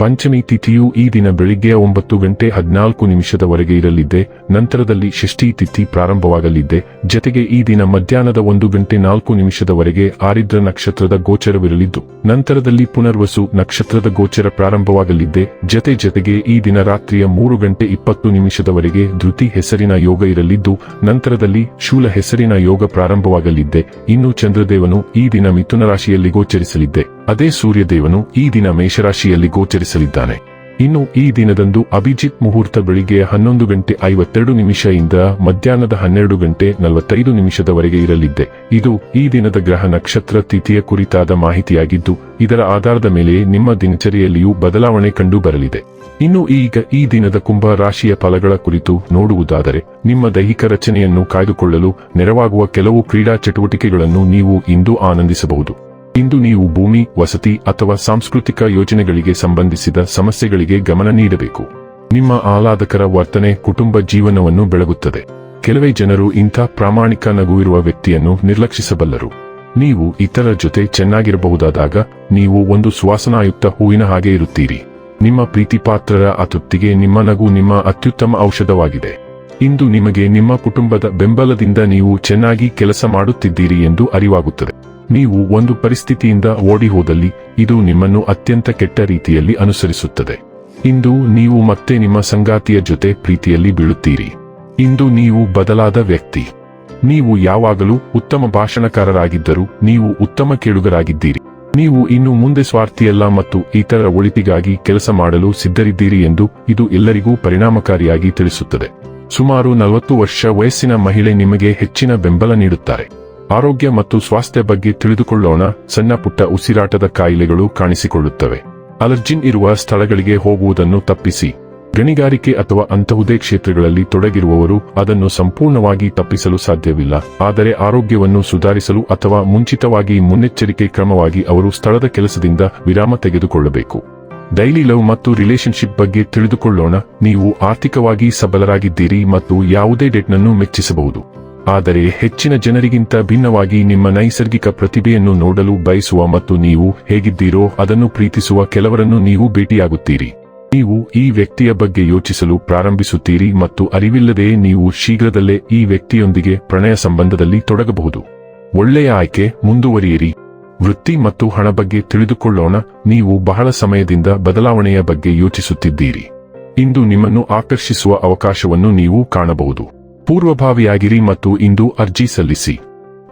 ಪಂಚಮಿ ತಿಥಿಯು ಈ ದಿನ ಬೆಳಿಗ್ಗೆ ಒಂಬತ್ತು ಗಂಟೆ ಹದಿನಾಲ್ಕು ನಿಮಿಷದವರೆಗೆ ಇರಲಿದ್ದೆ, ನಂತರದಲ್ಲಿ ಷಷ್ಠಿ ತಿಥಿ ಪ್ರಾರಂಭವಾಗಲಿದ್ದೆ, ಜತೆಗೆ ಈ ದಿನ ಮಧ್ಯಾಹ್ನದ ಒಂದು ಗಂಟೆ ನಾಲ್ಕು ನಿಮಿಷದವರೆಗೆ ಆರಿದ್ರ ನಕ್ಷತ್ರದ ಗೋಚರವಿರಲಿದ್ದು, ನಂತರದಲ್ಲಿ ಪುನರ್ವಸು ನಕ್ಷತ್ರದ ಗೋಚರ ಪ್ರಾರಂಭವಾಗಲಿದ್ದೆ, ಜತೆ ಜತೆಗೆ ಈ ದಿನ ರಾತ್ರಿಯ ಮೂರು ಗಂಟೆ ಇಪ್ಪತ್ತು ನಿಮಿಷದವರೆಗೆ ಧೃತಿ ಹೆಸರಿನ ಯೋಗ ಇರಲಿದ್ದು, ನಂತರದಲ್ಲಿ ಶೂಲ ಹೆಸರಿನ ಯೋಗ ಪ್ರಾರಂಭವಾಗಲಿದ್ದೆ, ಇನ್ನು ಚಂದ್ರದೇವನು ಈ ದಿನ ಮಿಥುನ ರಾಶಿಯಲ್ಲಿ ಗೋಚರಿಸಲಿದ್ದೆ. ಅದೇ ಸೂರ್ಯದೇವನು ಈ ದಿನ ಮೇಷರಾಶಿಯಲ್ಲಿ ಗೋಚರಿಸಲಿದ್ದಾನೆ. ಇನ್ನು ಈ ದಿನದಂದು ಅಭಿಜಿತ್ ಮುಹೂರ್ತ ಬೆಳಿಗ್ಗೆ ಹನ್ನೊಂದು ಗಂಟೆ ಐವತ್ತೆರಡು ನಿಮಿಷದಿಂದ ಮಧ್ಯಾಹ್ನದ ಹನ್ನೆರಡು ಗಂಟೆ ನಲವತ್ತೈದು ನಿಮಿಷದವರೆಗೆ ಇರಲಿದ್ದೆ. ಇದು ಈ ದಿನದ ಗ್ರಹ ನಕ್ಷತ್ರ ತಿಥಿಯ ಕುರಿತಾದ ಮಾಹಿತಿಯಾಗಿದ್ದು, ಇದರ ಆಧಾರದ ಮೇಲೆ ನಿಮ್ಮ ದಿನಚರಿಯಲ್ಲಿಯೂ ಬದಲಾವಣೆ ಕಂಡು ಬರಲಿದೆ ಇನ್ನು ಈಗ ಈ ದಿನದ ಕುಂಭ ರಾಶಿಯ ಫಲಗಳ ಕುರಿತು ನೋಡುವುದಾದರೆ, ನಿಮ್ಮ ದೈಹಿಕ ರಚನೆಯನ್ನು ಕಾಯ್ದುಕೊಳ್ಳಲು ನೆರವಾಗುವ ಕೆಲವು ಕ್ರೀಡಾ ಚಟುವಟಿಕೆಗಳನ್ನು ನೀವು ಇಂದು ಆನಂದಿಸಬಹುದು. ಇಂದು ನೀವು ಭೂಮಿ, ವಸತಿ ಅಥವಾ ಸಾಂಸ್ಕೃತಿಕ ಯೋಜನೆಗಳಿಗೆ ಸಂಬಂಧಿಸಿದ ಸಮಸ್ಯೆಗಳಿಗೆ ಗಮನ ನೀಡಬೇಕು. ನಿಮ್ಮ ಆಹ್ಲಾದಕರ ವರ್ತನೆ ಕುಟುಂಬ ಜೀವನವನ್ನು ಬೆಳಗುತ್ತದೆ. ಕೆಲವೇ ಜನರು ಇಂಥ ಪ್ರಾಮಾಣಿಕ ನಗುವಿರುವ ವ್ಯಕ್ತಿಯನ್ನು ನಿರ್ಲಕ್ಷಿಸಬಲ್ಲರು. ನೀವು ಇತರ ಜೊತೆ ಚೆನ್ನಾಗಿರಬಹುದಾದಾಗ ನೀವು ಒಂದು ಸುವಾಸನಾಯುಕ್ತ ಹೂವಿನ ಹಾಗೆ ಇರುತ್ತೀರಿ. ನಿಮ್ಮ ಪ್ರೀತಿಪಾತ್ರರ ಅತೃಪ್ತಿಗೆ ನಿಮ್ಮ ನಗು ನಿಮ್ಮ ಅತ್ಯುತ್ತಮ ಔಷಧವಾಗಿದೆ. ಇಂದು ನಿಮಗೆ ನಿಮ್ಮ ಕುಟುಂಬದ ಬೆಂಬಲದಿಂದ ನೀವು ಚೆನ್ನಾಗಿ ಕೆಲಸ ಮಾಡುತ್ತಿದ್ದೀರಿ ಎಂದು ಅರಿವಾಗುತ್ತದೆ. ನೀವು ಒಂದು ಪರಿಸ್ಥಿತಿಯಿಂದ ಓಡಿ ಹೋದಲ್ಲಿ ಇದು ನಿಮ್ಮನ್ನು ಅತ್ಯಂತ ಕೆಟ್ಟ ರೀತಿಯಲ್ಲಿ ಅನುಸರಿಸುತ್ತದೆ. ಇಂದು ನೀವು ಮತ್ತೆ ನಿಮ್ಮ ಸಂಗಾತಿಯ ಜೊತೆ ಪ್ರೀತಿಯಲ್ಲಿ ಬೀಳುತ್ತೀರಿ. ಇಂದು ನೀವು ಬದಲಾದ ವ್ಯಕ್ತಿ. ನೀವು ಯಾವಾಗಲೂ ಉತ್ತಮ ಭಾಷಣಕಾರರಾಗಿದ್ದರೂ ನೀವು ಉತ್ತಮ ಕೇಳುಗರಾಗಿದ್ದೀರಿ. ನೀವು ಇನ್ನು ಮುಂದೆ ಸ್ವಾರ್ಥಿಯಲ್ಲ ಮತ್ತು ಇತರ ಒಳಿತಿಗಾಗಿ ಕೆಲಸ ಮಾಡಲು ಸಿದ್ಧರಿದ್ದೀರಿ ಎಂದು ಇದು ಎಲ್ಲರಿಗೂ ಪರಿಣಾಮಕಾರಿಯಾಗಿ ತಿಳಿಸುತ್ತದೆ. ಸುಮಾರು ನಲವತ್ತು ವರ್ಷ ವಯಸ್ಸಿನ ಮಹಿಳೆ ನಿಮಗೆ ಹೆಚ್ಚಿನ ಬೆಂಬಲ ನೀಡುತ್ತಾರೆ. ಆರೋಗ್ಯ ಮತ್ತು ಸ್ವಾಸ್ಥ್ಯ ಬಗ್ಗೆ ತಿಳಿದುಕೊಳ್ಳೋಣ. ಸಣ್ಣ ಪುಟ್ಟ ಉಸಿರಾಟದ ಕಾಯಿಲೆಗಳು ಕಾಣಿಸಿಕೊಳ್ಳುತ್ತವೆ. ಅಲರ್ಜಿನ್ ಇರುವ ಸ್ಥಳಗಳಿಗೆ ಹೋಗುವುದನ್ನು ತಪ್ಪಿಸಿ. ಗಣಿಗಾರಿಕೆ ಅಥವಾ ಅಂತಹುದೇ ಕ್ಷೇತ್ರಗಳಲ್ಲಿ ತೊಡಗಿರುವವರು ಅದನ್ನು ಸಂಪೂರ್ಣವಾಗಿ ತಪ್ಪಿಸಲು ಸಾಧ್ಯವಿಲ್ಲ. ಆದರೆ ಆರೋಗ್ಯವನ್ನು ಸುಧಾರಿಸಲು ಅಥವಾ ಮುಂಚಿತವಾಗಿ ಮುನ್ನೆಚ್ಚರಿಕೆ ಕ್ರಮವಾಗಿ ಅವರು ಸ್ಥಳದ ಕೆಲಸದಿಂದ ವಿರಾಮ ತೆಗೆದುಕೊಳ್ಳಬೇಕು. ಡೈಲಿ ಲವ್ ಮತ್ತು ರಿಲೇಶನ್ಶಿಪ್ ಬಗ್ಗೆ ತಿಳಿದುಕೊಳ್ಳೋಣ. ನೀವು ಆರ್ಥಿಕವಾಗಿ ಸಬಲರಾಗಿದ್ದೀರಿ ಮತ್ತು ಯಾವುದೇ ಡೇಟ್ನನ್ನು ಮೆಚ್ಚಿಸಬಹುದು. ಆದರೆ ಹೆಚ್ಚಿನ ಜನರಿಗಿಂತ ಭಿನ್ನವಾಗಿ ನಿಮ್ಮ ನೈಸರ್ಗಿಕ ಪ್ರತಿಭೆಯನ್ನು ನೋಡಲು ಬಯಸುವ ಮತ್ತು ನೀವು ಹೇಗಿದ್ದೀರೋ ಅದನ್ನು ಪ್ರೀತಿಸುವ ಕೆಲವರನ್ನು ನೀವು ಭೇಟಿಯಾಗುತ್ತೀರಿ. ನೀವು ಈ ವ್ಯಕ್ತಿಯ ಬಗ್ಗೆ ಯೋಚಿಸಲು ಪ್ರಾರಂಭಿಸುತ್ತೀರಿ ಮತ್ತು ಅರಿವಿಲ್ಲದೆ ನೀವು ಶೀಘ್ರದಲ್ಲೇ ಈ ವ್ಯಕ್ತಿಯೊಂದಿಗೆ ಪ್ರಣಯ ಸಂಬಂಧದಲ್ಲಿ ತೊಡಗಬಹುದು. ಒಳ್ಳೆಯ ಆಯ್ಕೆ, ಮುಂದುವರಿಯಿರಿ. ವೃತ್ತಿ ಮತ್ತು ಹಣ ಬಗ್ಗೆ ತಿಳಿದುಕೊಳ್ಳೋಣ, ನೀವು ಬಹಳ ಸಮಯದಿಂದ ಬದಲಾವಣೆಯ ಬಗ್ಗೆ ಯೋಚಿಸುತ್ತಿದ್ದೀರಿ. ಇಂದು ನಿಮ್ಮನ್ನು ಆಕರ್ಷಿಸುವ ಅವಕಾಶವನ್ನು ನೀವು ಕಾಣಬಹುದು. ಪೂರ್ವಭಾವಿಯಾಗಿರಿ ಮತ್ತು ಇಂದು ಅರ್ಜಿ ಸಲ್ಲಿಸಿ.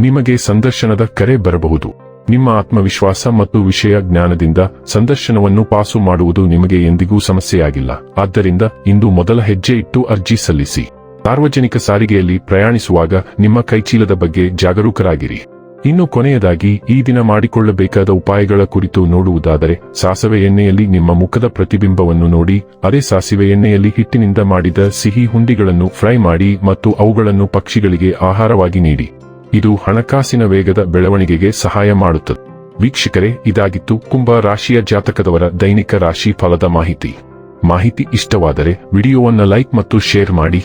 ನಿಮಗೆ ಸಂದರ್ಶನದ ಕರೆ ಬರಬಹುದು. ನಿಮ್ಮ ಆತ್ಮವಿಶ್ವಾಸ ಮತ್ತು ವಿಷಯ ಜ್ಞಾನದಿಂದ ಸಂದರ್ಶನವನ್ನು ಪಾಸು ಮಾಡುವುದು ನಿಮಗೆ ಎಂದಿಗೂ ಸಮಸ್ಯೆಯಾಗಿಲ್ಲ. ಆದ್ದರಿಂದ ಇಂದು ಮೊದಲ ಹೆಜ್ಜೆ ಇಟ್ಟು ಅರ್ಜಿ ಸಲ್ಲಿಸಿ. ಸಾರ್ವಜನಿಕ ಸಾರಿಗೆಯಲ್ಲಿ ಪ್ರಯಾಣಿಸುವಾಗ ನಿಮ್ಮ ಕೈಚೀಲದ ಬಗ್ಗೆ ಜಾಗರೂಕರಾಗಿರಿ. ಇನ್ನು ಕೊನೆಯದಾಗಿ, ಈ ದಿನ ಮಾಡಿಕೊಳ್ಳಬೇಕಾದ ಉಪಾಯಗಳ ಕುರಿತು ನೋಡುವುದಾದರೆ, ಸಾಸಿವೆ ಎಣ್ಣೆಯಲ್ಲಿ ನಿಮ್ಮ ಮುಖದ ಪ್ರತಿಬಿಂಬವನ್ನು ನೋಡಿ ಅದೇ ಸಾಸಿವೆ ಎಣ್ಣೆಯಲ್ಲಿ ಹಿಟ್ಟಿನಿಂದ ಮಾಡಿದ ಸಿಹಿ ಹುಂಡಿಗಳನ್ನು ಫ್ರೈ ಮಾಡಿ ಮತ್ತು ಅವುಗಳನ್ನು ಪಕ್ಷಿಗಳಿಗೆ ಆಹಾರವಾಗಿ ನೀಡಿ. ಇದು ಹಣಕಾಸಿನ ವೇಗದ ಬೆಳವಣಿಗೆಗೆ ಸಹಾಯ ಮಾಡುತ್ತದೆ. ವೀಕ್ಷಕರೇ, ಇದಾಗಿತ್ತು ಕುಂಭ ರಾಶಿಯ ಜಾತಕದವರ ದೈನಿಕ ರಾಶಿ ಫಲದ ಮಾಹಿತಿ. ಮಾಹಿತಿ ಇಷ್ಟವಾದರೆ, ವಿಡಿಯೋವನ್ನು ಲೈಕ್ ಮತ್ತು ಶೇರ್ ಮಾಡಿ.